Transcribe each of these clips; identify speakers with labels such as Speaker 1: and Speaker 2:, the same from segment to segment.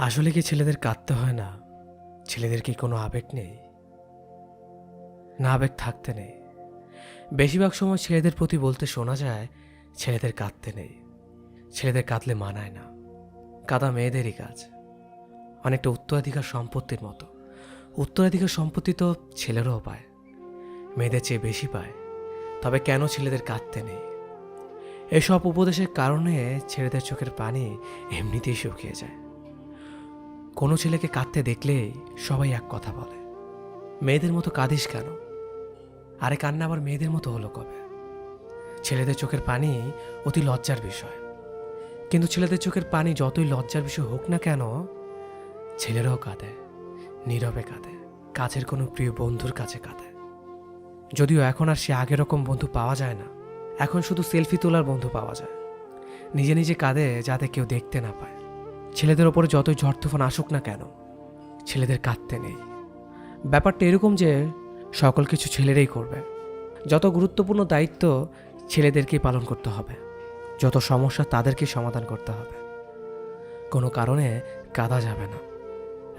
Speaker 1: আসলে কি ছেলেদের কাঁদতে হয় না? ছেলেদের কি কোনো আবেগ নেই? না আবেগ থাকতে নেই। বেশিরভাগ সময় ছেলেদের প্রতি বলতে শোনা যায়, ছেলেদের কাঁদতে নেই। ছেলেদের কাঁদলে মানায় না। কাদা মেয়েদেরই কাজ। অনেকটা উত্তরাধিকার সম্পত্তির মতো। উত্তরাধিকার সম্পত্তি তো ছেলেরাও পায়। মেয়েদের চেয়ে বেশি পায়। তবে কেন ছেলেদের কাঁদতে নেই? এসব উপদেশের কারণে ছেলেদের চোখের পানি এমনিতেই শুকিয়ে যায়। কোনো ছেলেকে কাঁদতে দেখলে সবাই এক কথা বলে। মেয়েদের মতো কাঁদিস কেন? আরে কান্না আবার মেয়েদের মতো হলো কবে? ছেলেদের চোখের পানি অতি লজ্জার বিষয়। কিন্তু ছেলেদের চোখের পানি যতই লজ্জার বিষয় হোক না কেন, ছেলেরাও কাঁদে, নীরবে কাঁদে, কাছের কোনো প্রিয় বন্ধুর কাছে কাঁদে। যদিও এখন আর সে আগের রকম বন্ধু পাওয়া যায় না, এখন শুধু সেলফি তোলার বন্ধু পাওয়া যায়। নিজে নিজে কাঁদে যাতে কেউ দেখতে না পায়। ছেলেদের ওপরে যতই ঝড় তুফান আসুক না কেন, ছেলেদের কাঁদতে নেই। ব্যাপারটা এরকম যে, সকল কিছু ছেলেরাই করবে। যত গুরুত্বপূর্ণ দায়িত্ব ছেলেদেরকেই পালন করতে হবে। যত সমস্যা তাদেরকেই সমাধান করতে হবে। কোনো কারণে কাঁদা যাবে না।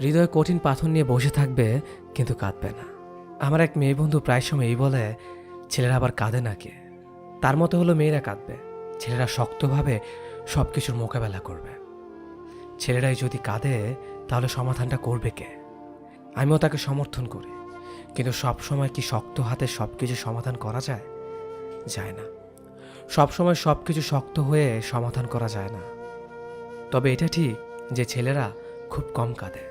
Speaker 1: হৃদয়ে কঠিন পাথর নিয়ে বসে থাকবে, কিন্তু কাঁদবে না। আমার এক মেয়ে বন্ধু প্রায় সময় এই বলে, ছেলেরা আবার কাঁদে না কে তার মতো হলো মেয়েরা কাঁদবে। ছেলেরা শক্তভাবে সব কিছুর মোকাবেলা করবে। ছেলেরাই যদি কাঁদে, তাহলে সমাধানটা করবে কে? আমিও তাকে সমর্থন করি। কিন্তু সব সময় কি শক্ত হাতে সব কিছু সমাধান করা যায়? যায় না। সব সময় সব কিছু শক্ত হয়ে সমাধান করা যায় না। তবে এটা ঠিক যে ছেলেরা খুব কম কাঁদে।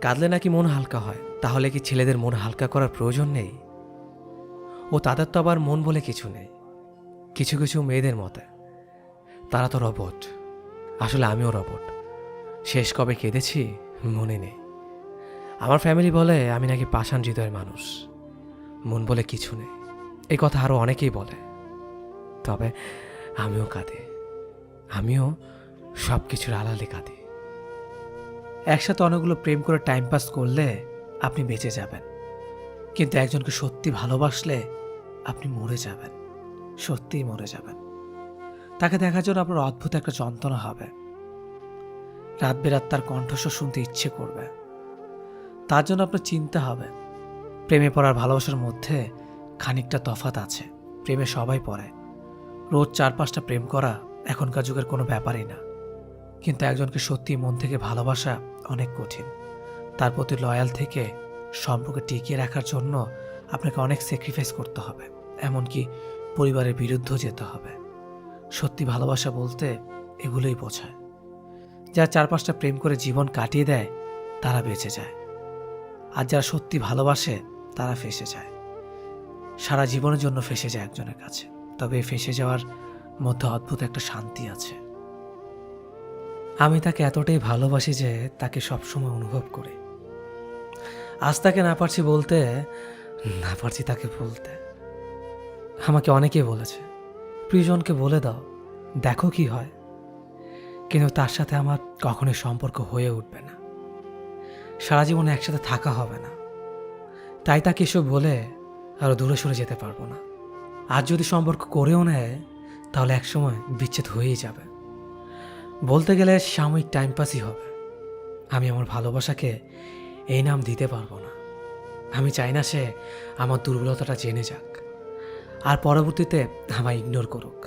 Speaker 1: কাঁদলে নাকি মন হালকা হয়, তাহলে কি ছেলেদের মন হালকা করার প্রয়োজন নেই? ও তাদের তো আবার মন বলে কিছু নেই। কিছু কিছু মেয়েদের মতে, তারা তো রবট। আসলে আমিও রবট। শেষ কবে কেঁদেছি, মনে নেই। আমার ফ্যামিলি বলে আমি নাকি পাষাণ হৃদয়ের মানুষ। মন বলে কিছু নেই। এই কথা আরও অনেকেই বলে। তবে আমিও কাঁদি। আমিও সব কিছুর আড়ালে কাঁদি। একসাথে অনেকগুলো প্রেম করে টাইম পাস করলে আপনি বেঁচে যাবেন। কিন্তু একজনকে সত্যি ভালোবাসলে আপনি মরে যাবেন। সত্যিই মরে যাবেন। তাকে দেখার জন্য আপনার অদ্ভুত একটা যন্ত্রণা হবে। রাত বেরাত তার কণ্ঠস্বর শুনতে ইচ্ছে করবে। তার জন্য আপনার চিন্তা হবে। প্রেমে পড়ার ভালোবাসার মধ্যে খানিকটা তফাত আছে। প্রেমে সবাই পড়ে। রোজ চার পাঁচটা প্রেম করা এখনকার যুগের কোনো ব্যাপারই না। কিন্তু একজনকে সত্যি মন থেকে ভালোবাসা অনেক কঠিন। তার প্রতি লয়াল থেকে সম্পর্কে টিকিয়ে রাখার জন্য আপনাকে অনেক স্যাক্রিফাইস করতে হবে। এমনকি পরিবারের বিরুদ্ধেও যেতে হবে। সত্যি ভালোবাসা বলতে এগুলোই বোঝায়। যারা চার পাঁচটা প্রেম করে জীবন কাটিয়ে দেয়, তারা বেঁচে যায়। আর যারা সত্যি ভালোবাসে, তারা ফেসে যায়। সারা জীবনের জন্য ফেসে যায় একজনের কাছে। তবে ফেসে যাওয়ার মধ্যে অদ্ভুত একটা শান্তি আছে। আমি তাকে এতটাই ভালোবাসি যে তাকে সবসময় অনুভব করি। আজ তাকে না পারছি বলতে, না পারছি তাকে বলতে। আমাকে অনেকেই বলেছে প্রিয়জনকে বলে দাও, দেখো কি হয়। কিন্তু তার সাথে আমার কখনোই সম্পর্ক হয়ে উঠবে না। সারা জীবনে একসাথে থাকা হবে না। তাই তাকে এসব বলে আরও দূরে সরে যেতে পারব না। আর যদি সম্পর্ক করেও নেয়, তাহলে একসময় বিচ্ছেদ হয়েই যাবে। বলতে গেলে সাময়িক টাইম পাসই হবে। আমি আমার ভালোবাসাকে এই নাম দিতে পারব না। আমি চাই না সে আমার দুর্বলতাটা জেনে যাক। আর পরবর্তীতে আমায় ইগনোর করুক।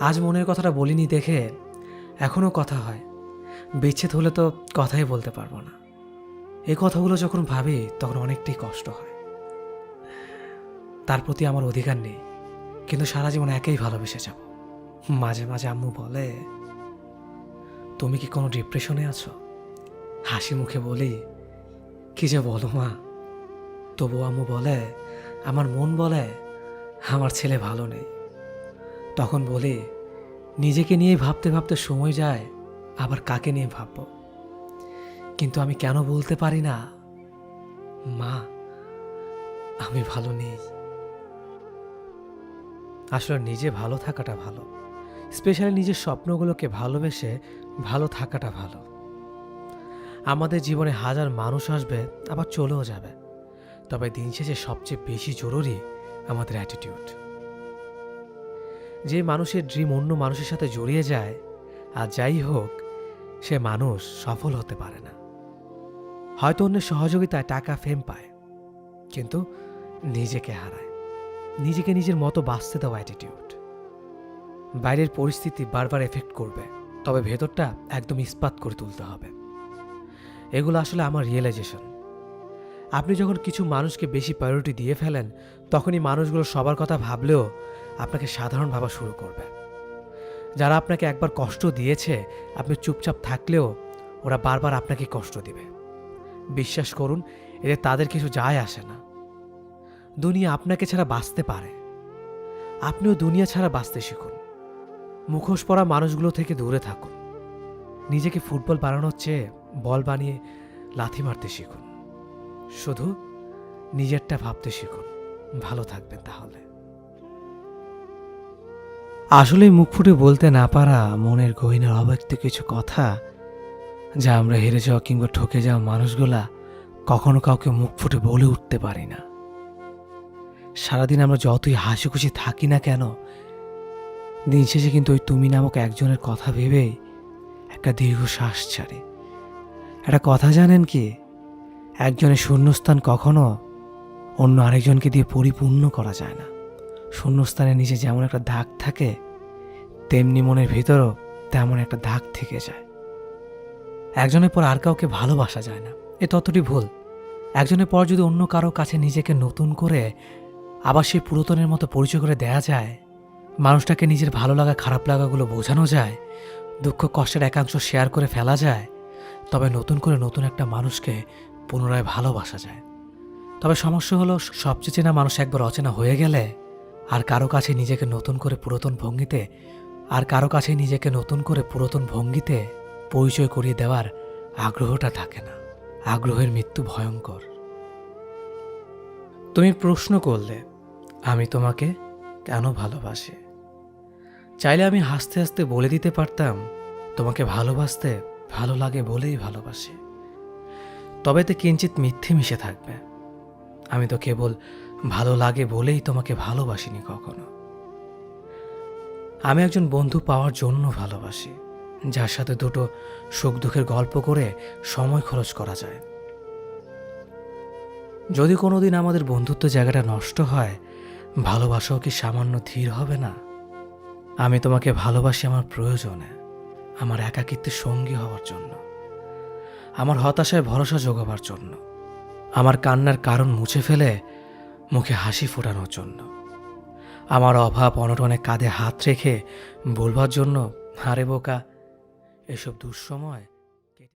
Speaker 1: আজ মনের কথাটা বলিনি দেখে এখনও কথা হয়। বিচ্ছেদ হলে তো কথাই বলতে পারব না। এই কথাগুলো যখন ভাবি, তখন অনেকটাই কষ্ট হয়। তার প্রতি আমার অধিকার নেই, কিন্তু সারা জীবন একেই ভালোবেসে যাব। মাঝে মাঝে আম্মু বলে, তুমি কি কোনো ডিপ্রেশনে আছো? হাসি মুখে বলি, কি যে বলো মা? তবু আম্মু বলে, আমার মন বলে আমার ছেলে ভালো নেই। তখন বলি, নিজেকে নিয়ে ভাবতে ভাবতে সময় যায়, আবার কাকে নিয়ে ভাবব? কিন্তু আমি কেন বলতে পারি না? মা, আমি ভালো নেই। আসলে নিজে ভালো থাকাটা ভালো। স্পেশালি নিজের স্বপ্নগুলোকে ভালোবেসে ভালো থাকাটা ভালো। আমাদের জীবনে হাজার মানুষ আসবে, আবার চলেও যাবে। তবে দিন শেষে সবচেয়ে বেশি জরুরি আমাদের অ্যাটিটিউড যে মানুষের ড্রিম অন্য মানুষের সাথে জড়িয়ে যায়, আর যাই হোক, সে মানুষ সফল হতে পারে না। হয়তো অন্যের সহযোগিতায় টাকা ফেম পায়, কিন্তু নিজেকে হারায়। নিজেকে নিজের মতো বাঁচতে দেওয়া অ্যাটিটিউড বাইরের পরিস্থিতি বারবার এফেক্ট করবে, তবে ভেতরটা একদম ইস্পাত করে তুলতে হবে। এগুলো আসলে আমার রিয়েলাইজেশন আপনি যখন কিছু মানুষকে বেশি প্রায়োরিটি দিয়ে ফেলেন, তখনই মানুষগুলো সবার কথা ভাবলেও আপনাকে সাধারণ ভাবা শুরু করবে। যারা আপনাকে একবার কষ্ট দিয়েছে, আপনি চুপচাপ থাকলেও ওরা বারবার আপনাকে কষ্ট দিবে। বিশ্বাস করুন, এতে তাদের কিছু যায় আসে না। দুনিয়া আপনাকে ছাড়া বাঁচতে পারে। আপনিও দুনিয়া ছাড়া বাঁচতে শিখুন। মুখোশ পরা মানুষগুলো থেকে দূরে থাকুন। নিজেকে ফুটবল বানানোর চেয়ে বল বানিয়ে লাথি মারতে শিখুন। শুধু নিজেরটা ভাবতে শিখুন। ভালো থাকবেন তাহলে। আসলে মুখ ফুটে বলতে না পারা মনের গহিনার অব্যক্ত কিছু কথা যা আমরা হেরে যাওয়া কিংবা ঠকে যাওয়া মানুষগুলা কখনো কাউকে মুখ ফুটে বলে উঠতে পারি না। সারাদিন আমরা যতই হাসি খুশি থাকি না কেন, দিন শেষে কিন্তু ওই তুমি নামক একজনের কথা ভেবেই একটা দীর্ঘ শ্বাস ছাড়ে। একটা কথা জানেন কি? একজনের শূন্যস্থান কখনো অন্য আরেকজনকে দিয়ে পরিপূর্ণ করা যায় না। শূন্যস্থানের নিচে যেমন একটা দাগ থাকে, তেমনি মনের ভিতরও তেমন একটা দাগ থেকে যায়। একজনের পর আর কাউকে ভালোবাসা যায় না। এ ততটি ভুল। একজনের পর যদি অন্য কারও কাছে নিজেকে নতুন করে আবার সেই পুরাতনের মতো পরিচয় করে দেয়া যায়, মানুষটাকে নিজের ভালো লাগা, খারাপ লাগাগুলো বোঝানো যায়, দুঃখ, কষ্টের একাংশ শেয়ার করে ফেলা যায়, তবে নতুন করে নতুন একটা মানুষকে পুনরায় ভালোবাসা যায়। তবে সমস্যা হলো, সবচেয়ে চেনা মানুষ একবার অচেনা হয়ে গেলে আর কারও কাছে নিজেকে নতুন করে পুরাতন ভঙ্গিতে, আর কারও কাছে নিজেকে নতুন করে পুরাতন ভঙ্গিতে পরিচয় করিয়ে দেওয়ার আগ্রহটা থাকে না। আগ্রহের মৃত্যু ভয়ঙ্কর। তুমি প্রশ্ন করলে, আমি তোমাকে কেন ভালোবাসি? চাইলে আমি হাসতে হাসতে বলে দিতে পারতাম, তোমাকে ভালোবাসতে ভালো লাগে বলেই ভালোবাসি। তবে তো কিঞ্চিত মিথ্যে মিশে থাকবে। আমি তো কেবল ভালো লাগে বলেই তোমাকে ভালোবাসিনি কখনো। আমি একজন বন্ধু পাওয়ার জন্য ভালোবাসি, যার সাথে দুটো সুখ দুঃখের গল্প করে সময় খরচ করা যায়। যদি কোনোদিন আমাদের বন্ধুত্ব জায়গাটা নষ্ট হয়, ভালোবাসাও কি সামান্য ধীর হবে না? আমি তোমাকে ভালোবাসি আমার প্রয়োজনে, আমার একাকিত্বের সঙ্গী হওয়ার জন্য। আমার হতাশায় ভরসা জোগাবার জন্য। আমার কান্নার কারণ মুছে ফেলে মুখে হাসি ফোটানোর জন্য। আমার অভাব অনটনে কাঁধে হাত রেখে বলবার জন্য হারে বোকা, এসব দুঃসময়